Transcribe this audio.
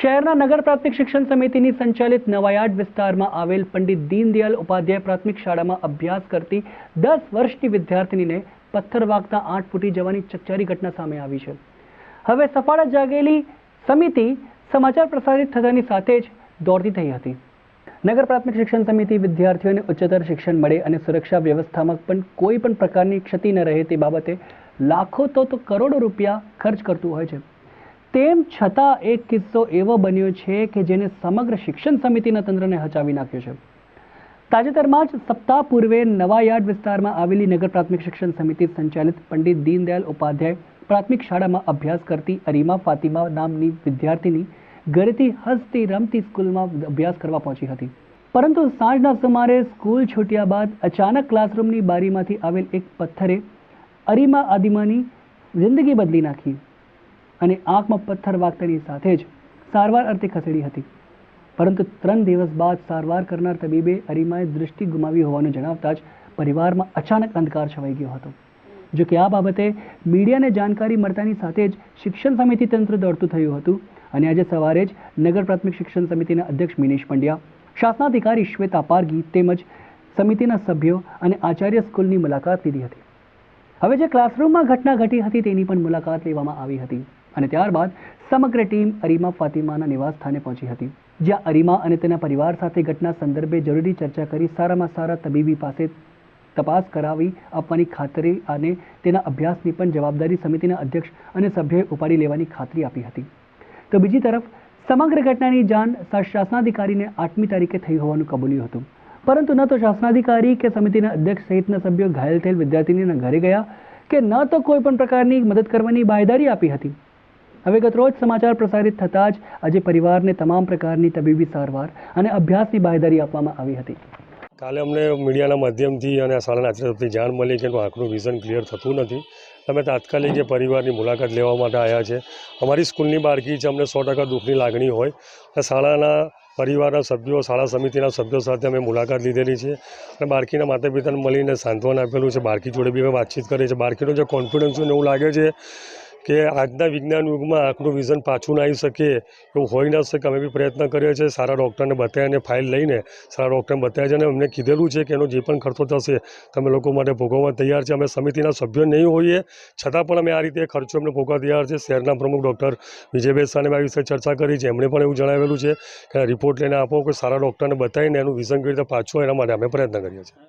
શહેરના નગર પ્રાથમિક શિક્ષણ સમિતિની સંચાલિત નવાયાર્ડ વિસ્તારમાં આવેલ પંડિત દીનદયાલ ઉપાધ્યાય પ્રાથમિક શાળામાં અભ્યાસ કરતી દસ વર્ષની વિદ્યાર્થિનીને પથ્થર વાગતા આઠ ફૂટી જવાની ચકચારી ઘટના સામે આવી છે. હવે સફાળા જાગેલી સમિતિ સમાચાર પ્રસારિત થતાની સાથે જ દોડતી થઈ હતી. નગર પ્રાથમિક શિક્ષણ સમિતિ વિદ્યાર્થીઓને ઉચ્ચતર શિક્ષણ મળે અને સુરક્ષા વ્યવસ્થામાં પણ કોઈ પણ પ્રકારની ક્ષતિ ન રહે તે બાબતે લાખો તો તો કરોડો રૂપિયા ખર્ચ કરતું હોય છે. તેમ છતાં એક કિસ્સો એવો બન્યો છે કે જેને સમગ્ર શિક્ષણ સમિતિના તંત્રને હચાવી નાખ્યો છે. તાજેતરમાં જ સપ્તાહ પૂર્વે નવાયાર્ડ વિસ્તારમાં આવેલી નગર પ્રાથમિક શિક્ષણ સમિતિ સંચાલિત પંડિત દીનદયાલ ઉપાધ્યાય પ્રાથમિક શાળામાં અભ્યાસ કરતી અરીમા ફાતિમા નામની વિદ્યાર્થીની ઘરેથી હસતી રમતી સ્કૂલમાં અભ્યાસ કરવા પહોંચી હતી. પરંતુ સાંજના સુમારે સ્કૂલ છૂટ્યા બાદ અચાનક ક્લાસરૂમની બારીમાંથી આવેલ એક પથ્થરે અરીમા આદિમાની જિંદગી બદલી નાખી. અને આંખમાં પથ્થર વાગતાની સાથે જ સારવાર અર્થે ખસેડી હતી. પરંતુ ત્રણ દિવસ બાદ સારવાર કરનાર તબીબે અરીમાએ દૃષ્ટિ ગુમાવી હોવાનું જણાવતા જ પરિવારમાં અચાનક અંધકાર છવાઈ ગયો હતો. જો કે આ બાબતે મીડિયાને જાણકારી મળતાની સાથે જ શિક્ષણ સમિતિ તંત્ર દોડતું થયું હતું અને આજે સવારે જ નગર પ્રાથમિક શિક્ષણ સમિતિના અધ્યક્ષ મિનેશ પંડ્યા, શાસનાધિકારી શ્વેતા પારગી તેમજ સમિતિના સભ્યો અને આચાર્ય સ્કૂલની મુલાકાત લીધી હતી. હવે જે ક્લાસરૂમમાં ઘટના ઘટી હતી તેની પણ મુલાકાત લેવામાં આવી હતી. અને ત્યારબાદ સમગ્ર ટીમ અરીમા ફાતિમાના નિવાસ સ્થાને પહોંચી હતી. જ્યાં અરીમા અને તેના પરિવાર સાથે ઘટના સંદર્ભે જરૂરી ચર્ચા કરી સારામાં સારા તબીબી પાસે તપાસ કરાવી આપવાની ખાતરી અને તેના અભ્યાસની પણ જવાબદારી સમિતિના અધ્યક્ષ અને સભ્યોએ ઉપાડી લેવાની ખાતરી આપી હતી. તો બીજી તરફ, સમગ્ર ઘટનાની જાણ શાસનાધિકારીને આઠમી તારીખે થઈ હોવાનું કબૂલ્યું હતું. પરંતુ ન તો શાસનાધિકારી કે સમિતિના અધ્યક્ષ સહિતના સભ્યો ઘાયલ થયેલ વિદ્યાર્થીનીના ઘરે ગયા કે ન તો કોઈ પણ પ્રકારની મદદ કરવાની બાયદારી આપી હતી. હવે ગતરોજ સમાચાર પ્રસારિત થતાં જ આજે પરિવારને તમામ પ્રકારની તબીબી સારવાર અને અભ્યાસની બાહેદારી આપવામાં આવી હતી. કાલે અમને મીડિયાના માધ્યમથી અને શાળાના આચાર્ય તરફથી જાણ મળી કે એનું આંખનું વિઝન ક્લિયર થતું નથી. અમે તાત્કાલિક એ પરિવારની મુલાકાત લેવા માટે આવ્યા છે. અમારી સ્કૂલની બાળકી છે, અમને સો ટકા દુઃખની લાગણી હોય. અને શાળાના પરિવારના સભ્યો, શાળા સમિતિના સભ્યો સાથે અમે મુલાકાત લીધેલી છે. અને બાળકીના માતા પિતાને મળીને સાંત્વન આપેલું છે. બાળકી જોડે બી અમે વાતચીત કરી છે બાળકીનો જે કોન્ફિડન્સ એવું લાગે છે કે આજના વિજ્ઞાન યુગમાં આંખનું વિઝન પાછું ના આવી શકે એવું હોઈ ના શકે, અમે બી પ્રયત્ન કર્યો છે સારા ડૉક્ટરને બતાવ્યા ફાઇલ લઈને સારા ડૉક્ટરને બતાવ્યા છે અને અમને કીધેલું છે કે એનો જે પણ ખર્ચો થશે, તમે લોકો માટે ભોગવવા તૈયાર છે. અમે સમિતિના સભ્યો નહીં હોઈએ, છતાં પણ અમે આ રીતે ખર્ચો અમને ભોગવવા તૈયાર છે. શહેરના પ્રમુખ ડૉક્ટર વિજયભાઈ સાને આ વિશે ચર્ચા કરી છે. એમણે પણ એવું જણાવેલું છે કે રિપોર્ટ લઈને આપો કે સારા ડૉક્ટરને બતાવીને એનું વિઝન કેવી રીતે પાછું એના માટે અમે પ્રયત્ન કરીએ છીએ.